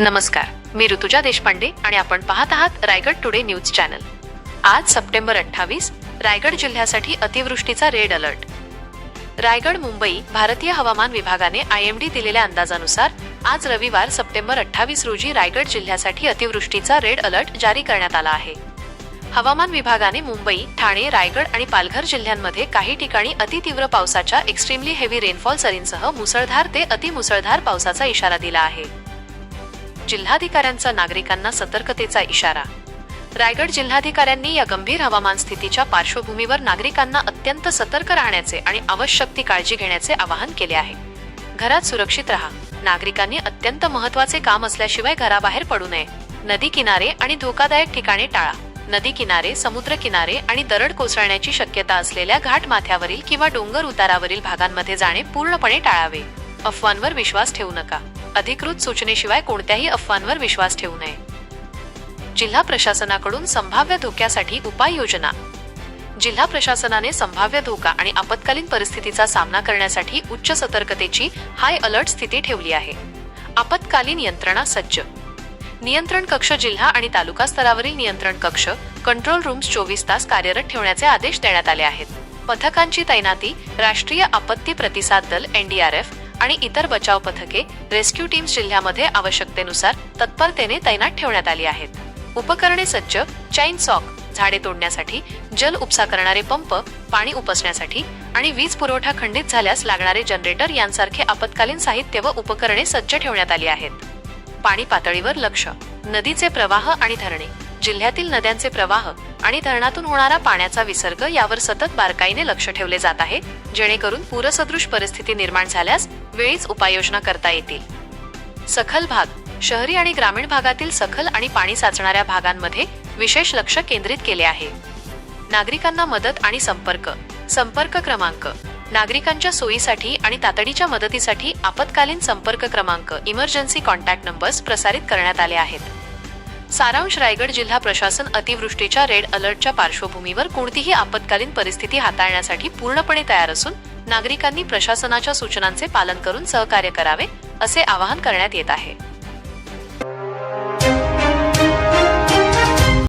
नमस्कार. मी ऋतुजा देशपांडे आणि आपण पाहत आहात रायगड टुडे न्यूज चॅनल. आज सप्टेंबर अठ्ठावीस रायगड जिल्ह्यासाठी अतिवृष्टीचा रेड अलर्ट. रायगड मुंबई भारतीय हवामान विभागाने आय एम डी दिलेल्या अंदाजानुसार आज रविवार सप्टेंबर अठ्ठावीस रोजी रायगड जिल्ह्यासाठी अतिवृष्टीचा रेड अलर्ट जारी करण्यात आला आहे. हवामान विभागाने मुंबई ठाणे रायगड आणि पालघर जिल्ह्यांमध्ये काही ठिकाणी अतितीव्र पावसाच्या एक्स्ट्रीमली हेवी रेनफॉल सरींसह मुसळधार ते अतिमुसळधार पावसाचा इशारा दिला आहे. जिल्हाधिकाऱ्यांचा नागरिकांना सतर्कतेचा इशारा. रायगड जिल्हाधिकाऱ्यांनी या गंभीर हवामान स्थितीच्या पार्श्वभूमीवर नागरिकांना अत्यंत सतर्क राहण्याचे आणि आवश्यक ती काळजी घेण्याचे आवाहन केले आहे. घरात सुरक्षित राहा. नागरिकांनी अत्यंत महत्त्वाचे काम असल्याशिवाय घराबाहेर पडू नये. नदी किनारे आणि धोकादायक ठिकाणे टाळा. नदी किनारे समुद्र किनारे आणि दरड कोसळण्याची शक्यता असलेल्या घाट माथ्यावरील किंवा डोंगर उतारावरील भागांमध्ये जाणे पूर्णपणे टाळावे. अफवांवर विश्वास ठेवू नका. अधिकृत सूचनेशिवाय कोणत्याही अफवांवर विश्वास ठेवू नये. जिल्हा प्रशासनाकडून संभाव्य धोक्यासाठी उपाययोजना. जिल्हा प्रशासनाने संभाव्य धोका आणि आपत्कालीन परिस्थितीचा सामना करण्यासाठी उच्च सतर्कतेची हाय अलर्ट स्थिती ठेवली आहे. आपत्कालीन यंत्रणा सज्ज. नियंत्रण कक्ष जिल्हा आणि तालुका स्तरावरील नियंत्रण कक्ष कंट्रोल रूम्स चोवीस तास कार्यरत ठेवण्याचे आदेश देण्यात आले आहेत. पथकांची तैनाती राष्ट्रीय आपत्ती प्रतिसाद दल एनडीआरएफ आणि इतर बचाव पथके रेस्क्यू टीम्स जिल्ह्यामध्ये आवश्यकतेनुसार तत्परतेने तैनात ठेवण्यात आली आहेत. उपकरणे सज्ज चैन सॉक झाडे तोडण्यासाठी जल उपसा करणारे पंप पाणी उपसण्यासाठी आणि वीज पुरवठा खंडित झाल्यास लागणारे जनरेटर यांसारखे आपत्कालीन साहित्य व उपकरणे सज्ज ठेवण्यात आली आहेत. पाणी पातळीवर लक्ष नदीचे प्रवाह आणि धरणे जिल्ह्यातील नद्यांचे प्रवाह आणि धरणातून होणारा पाण्याचा विसर्ग यावर सतत बारकाईने लक्ष ठेवले जात आहे जेणेकरून पूरसदृश परिस्थिती निर्माण झाल्यास वेळीच उपाययोजना करता येतील. सखल भाग शहरी आणि ग्रामीण भागातील सखल आणि पाणी साचणाऱ्या भागांमध्ये विशेष लक्ष केंद्रित केले आहे. नागरिकांना मदत आणि संपर्क संपर्क क्रमांक नागरिकांच्या सोयीसाठी आणि तातडीच्या मदतीसाठी आपत्कालीन संपर्क क्रमांक इमर्जन्सी कॉन्टॅक्ट नंबर्स प्रसारित करण्यात आले आहेत. सारांश रायगड जिल्हा प्रशासन अतिवृष्टीच्या रेड अलर्टच्या पार्श्वभूमीवर कोणतीही आपत्कालीन परिस्थिती हाताळण्यासाठी पूर्णपणे तयार असून नागरिकांनी प्रशासनाच्या सूचनांचे पालन करून सहकार्य करावे असे आवाहन करण्यात येत आहे.